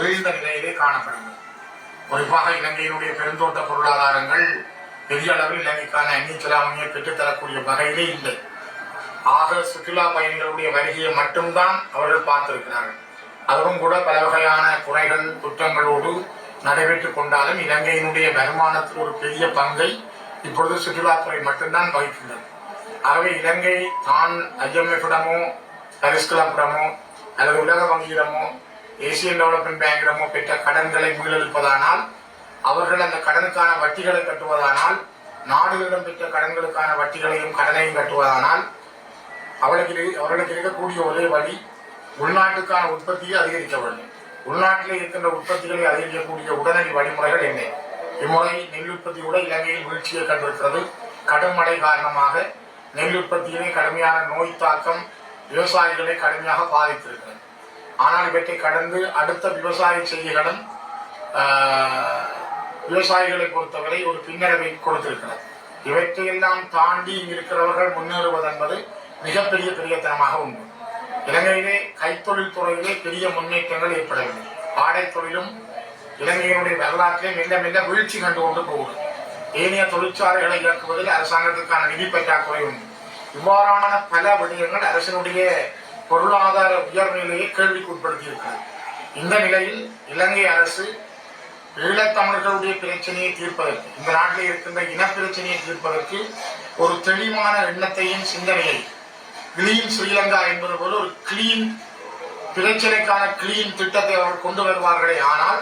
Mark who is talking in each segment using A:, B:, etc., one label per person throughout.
A: வீழ்ந்த நிலையிலே காணப்படுகிறது. குறிப்பாக இலங்கையினுடைய பெருந்தோட்ட பொருளாதாரங்கள் பெரிய அளவில் இலங்கைக்கான அந்நிய பெற்றுத்தரக்கூடிய வகையிலே இல்லை. ஆக சுற்றுலா பயணிகளுடைய வருகையை மட்டும்தான் அவர்கள் பார்த்திருக்கிறார்கள். அதுவும் கூட பல வகையான குறைகள் குற்றங்களோடு நடைபெற்றுக் கொண்டாலும் இலங்கையினுடைய வருமானத்தில் ஒரு பெரிய பங்கை இப்பொழுது சுற்றுலாத்துறை மட்டும்தான் வகிக்கின்றது. ஆகவே இலங்கை தான் ஐஎம்எஃபிடமோ பரிஸ் அல்லது உலக வங்கியிடமோ ஏசியன் டெவலப்மெண்ட் பேங்கிடமோ பெற்ற கடன்களை மீளெடுப்பதானால் அவர்கள் அந்த கடனுக்கான வட்டிகளை கட்டுவதானால் நாடுகளிடம் பெற்ற கடன்களுக்கான வட்டிகளையும் கடனையும் கட்டுவதானால் அவளுக்கு அவர்களுக்கு இருக்கக்கூடிய ஒரே வழி உள்நாட்டுக்கான உற்பத்தியை அதிகரிக்க வேண்டும். உள்நாட்டில் இருக்கின்ற உற்பத்திகளை அதிகரிக்கக்கூடிய உடனடி வழிமுறைகள் என்ன? இம்முறை நெல் உற்பத்தி கூட இலங்கையில் வீழ்ச்சியை கண்டிருக்கிறது. கடும் மழை காரணமாக நெல் உற்பத்தியிலே கடுமையான நோய் தாக்கம் விவசாயிகளை கடுமையாக பாதித்திருக்கிறது. ஆனால் இவற்றை கடந்து அடுத்த விவசாய செய்திகளும் விவசாயிகளை பொறுத்தவரை ஒரு பின்னடைவை கொடுத்திருக்கிறது. இவற்றையெல்லாம் தாண்டி இருக்கிறவர்கள் முன்னேறுவது என்பது மிகப்பெரிய பெரியத்தனமாக உண்டு. இலங்கையிலே கைத்தொழில் துறையிலே பெரிய முன்னேற்றங்கள் ஏற்படவில்லை. ஆடை தொழிலும் இலங்கையினுடைய வரலாற்றிலே மெல்ல மெல்ல வீழ்ச்சி கண்டு கொண்டு போகும் ஏனைய தொழிற்சாலைகளை இயக்குவதில் அரசாங்கத்திற்கான நிதி பற்றாக்குறை உண்டு. இவ்வாறான பல விடயங்கள் அரசினுடைய பொருளாதார உயர்நிலையை கேள்விக்குட்படுத்தியிருக்கிறது. இந்த நிலையில் இலங்கை அரசு ஈழத்தமிழர்களுடைய பிரச்சனையை தீர்ப்பதற்கு இந்த நாட்டில் இருக்கின்ற இனப்பிரச்சனையை தீர்ப்பதற்கு ஒரு தெளிவான எண்ணத்தையும் சிந்தனையை கிளீன் ஸ்ரீலங்கா என்பது போல ஒரு கிளீன் பிரச்சனைக்கான கிளீன் திட்டத்தை அவர்கள் கொண்டு வருவார்களே. ஆனால்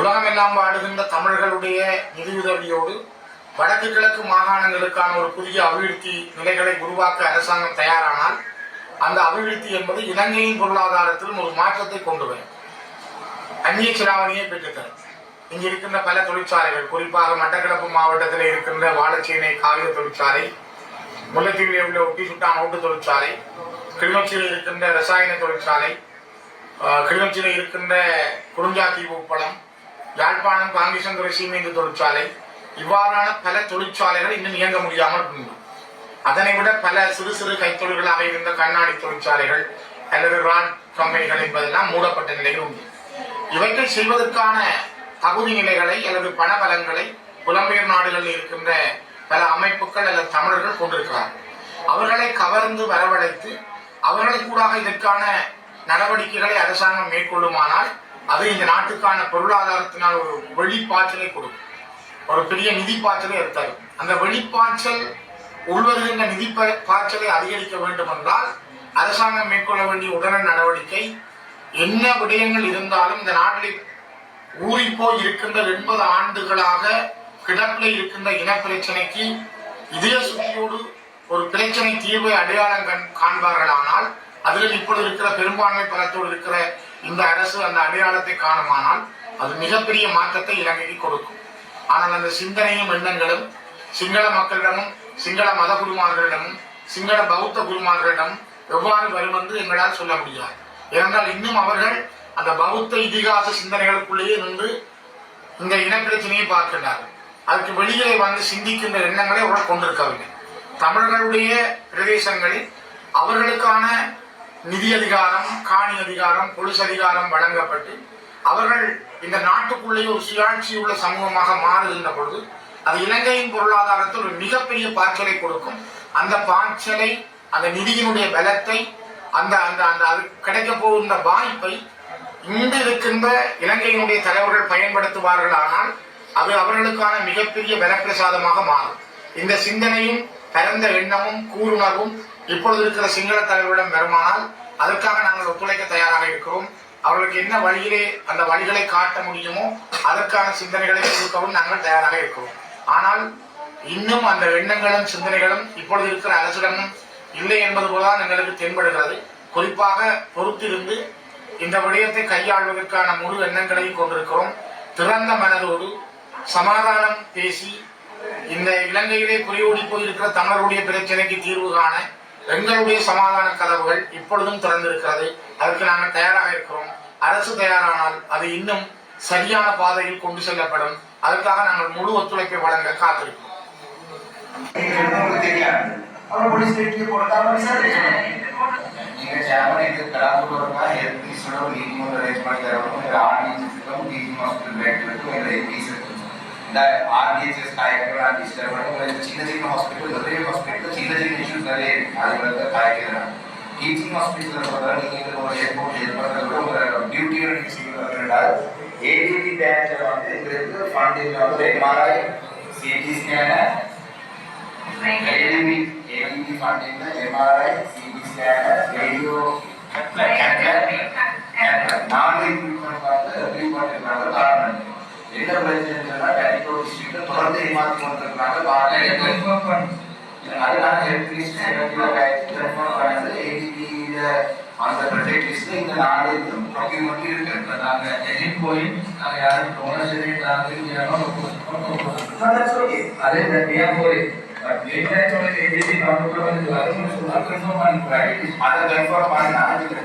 A: உலகமெல்லாம் வாடுகின்ற தமிழர்களுடைய நிதியுதவியோடு வடக்கு கிழக்கு மாகாணங்களுக்கான ஒரு புதிய அபிவிருத்தி நிலைகளை உருவாக்க அரசாங்கம் தயாரானால் அந்த அபிவிருத்தி என்பது இலங்கையின் பொருளாதாரத்திலும் ஒரு மாற்றத்தை கொண்டு வரும். அந்நிய சிலாவணியை பெற்றுத்தரும். இங்கு இருக்கின்ற பல தொழிற்சாலைகள் குறிப்பாக மட்டக்களப்பு மாவட்டத்தில் இருக்கின்ற வாழைச்சேனை காகித தொழிற்சாலை முல்லைத்தீவில் உள்ள ஒட்டி சுட்டான் ஓட்டு தொழிற்சாலை கிளிநொச்சியில் இருக்கின்ற ரசாயன தொழிற்சாலை கிளிநொச்சியில் இருக்கின்ற குறிஞ்சாத்தீவு உப்பளம் யாழ்ப்பாணம் காங்கேசந்துறை சீமேந்து தொழிற்சாலை இவ்வாறான பல தொழிற்சாலைகள் இன்னும் இயங்க முடியாமல் இருந்தது அதனை விட பல சிறு சிறு கைத்தொழில்களாக இருந்த கண்ணாடி தொழிற்சாலைகள் அல்லது ரான் கம்பெனிகள் என்பதெல்லாம் மூடப்பட்ட நிலையில் உண்டு. இவற்றை செய்வதற்கான தகுதி நிலைகளை அல்லது பணபலங்களை புலம்பெயர் நாடுகளில் இருக்கின்ற பல அமைப்புகள் அல்லது தமிழர்கள் கொண்டிருக்கிறார்கள். அவர்களை கவர்ந்து வரவழைத்து அவர்களை கூடாக இதற்கான நடவடிக்கைகளை அரசாங்கம் மேற்கொள்ளுமானால் அது இந்த நாட்டுக்கான பொருளாதாரத்தினால் ஒரு வெளிப்பாய்ச்சலை கொடுக்கும். ஒரு பெரிய நிதி பாய்ச்சலை தரும் அந்த வெளிப்பாய்ச்சல் உள்வருகின்ற நிதி பாய்ச்சலை அதிகரிக்க வேண்டும் என்றால் அரசாங்கம் மேற்கொள்ள வேண்டிய உடனடி நடவடிக்கை என்ன விடயங்கள் இருந்தாலும் இந்த நாட்டில் ஊறிப்போய் இருக்கின்ற எண்பது ஆண்டுகளாக கிடப்பில் இருக்கின்ற இன பிரச்சனைக்கு இதய சுத்தியோடு ஒரு பிரச்சனை தீர்வை அடையாளம் கண் காண்பார்களானால் அதில் இப்பொழுது இருக்கிற பெரும்பான்மை பலத்தோடு இருக்கிற இந்த அரசு அந்த அடையாளத்தை காணுமானால் அது மிகப்பெரிய மாற்றத்தை இலங்கைக்கு கொடுக்கும். ஆனால் அந்த சிந்தனையும் எண்ணங்களும் சிங்கள மக்களிடமும் சிங்கள மத குருமார்களிடமும் சிங்கள பௌத்த குருமார்களிடம் எவ்வாறு வரும் என்று எங்களால் சொல்ல முடியாது. ஏனென்றால் இன்னும் அவர்கள் அந்த பௌத்த இதிகாச சிந்தனைகளுக்குள்ளேயே நின்று இந்த இனப்பிரச்சனையை பார்க்கின்றார்கள். அதுக்கு வெளியே வந்து சிந்திக்கின்ற எண்ணங்களை அவர்கள் கொண்டிருக்கவில்லை. தமிழர்களுடைய பிரதேசங்களில் அவர்களுக்கான நிதி அதிகாரம் காணி அதிகாரம் பொலிஸ் அதிகாரம் வழங்கப்பட்டு அவர்கள் இந்த நாட்டுக்குள்ளேயே ஒரு சுயாட்சி உள்ள சமூகமாக மாறுகின்ற பொழுது அது இலங்கையின் பொருளாதாரத்தில் ஒரு மிகப்பெரிய பாய்ச்சலை கொடுக்கும். அந்த பாய்ச்சலை அந்த நிதியினுடைய பலத்தை அந்த அந்த அந்த அது கிடைக்க போகின்ற வாய்ப்பை இன்று இருக்கின்ற இலங்கையினுடைய தலைவர்கள் பயன்படுத்துவார்கள் ஆனால் அது அவர்களுக்கான மிகப்பெரிய வரப்பிரசாதமாக மாறும். இந்த சிந்தனையும் பரந்த எண்ணமும் கூறுணர்வும் இப்பொழுது இருக்கிற சிங்கள தலைவரிடம் வருமானால் அதற்காக நாங்கள் ஒத்துழைக்க தயாராக இருக்கிறோம். அவர்களுக்கு என்ன வழியிலே அந்த வழிகளை காட்ட முடியுமோ அதற்கான சிந்தனைகளை கொடுக்கவும் நாங்கள் தயாராக இருக்கிறோம். ஆனால் இன்னும் அந்த எண்ணங்களும் சிந்தனைகளும் இப்பொழுது இருக்கிற அரசிடமும் இல்லை என்பது போலதான் எங்களுக்கு தென்படுகிறது. குறிப்பாக பொறுத்திருந்து இந்த விடயத்தை கையாள்வதற்கான முழு எண்ணங்களையும் கொண்டிருக்கிறோம். திறந்த மனதோடு சமாதானம் பேசி இந்த இலங்கையிலே குறியோடி போயிருக்கிற தமிழருடைய பிரச்சனைக்கு தீர்வு காண எங்களுடைய சமாதான கதவுகள் இப்பொழுதும் திறந்திருக்கிறது. அதற்கு நாங்கள் தயாராக இருக்கிறோம். அரசு தயாரானால் அது இன்னும் சரியான பாதையில் கொண்டு செல்லப்படும். அதற்காக நாங்கள் முழு ஒத்துழைப்பை வழங்க காத்திருக்கிறோம்.
B: உங்களுக்கு தெரியாது அவர் போலீஸ் கேட்டு போட்டால் விசாரிக்கணும்
C: நீங்க சேர்மன் இது கலாபுரமா எல்பிஸோட ஒரு நீதிமன்ற அரேஞ்ச் பண்ணி தரணும் வந்து MRI CT scanner ADB, ADB funding the MRI, CT scanner, radio, நாலு equipment வந்து review பண்ணிருக்காங்க காரணம் என்ன பிரச்சனைனா டெலிகோ டிஸ்ட்ரிக்ட் தொடர்ந்து ஏமாத்தி கொண்டிருக்காங்க காரணம் அதனால பண்ணது ஏடிபியில அந்த கிரெடிட் லிஸ்ட்ல இந்த நாலு டாக்குமெண்ட் இருக்கு
D: நாங்க எடிட் போய் நாங்க யாரும் டோனர்
B: எடிட் ஆகுது
D: அதே நிறையா போய் பட் லேட் ஆயிட்டு எடிட் பண்ணுறது அது கன்ஃபார்ம் பண்ணி
C: அதை கன்ஃபார்ம் பண்ணி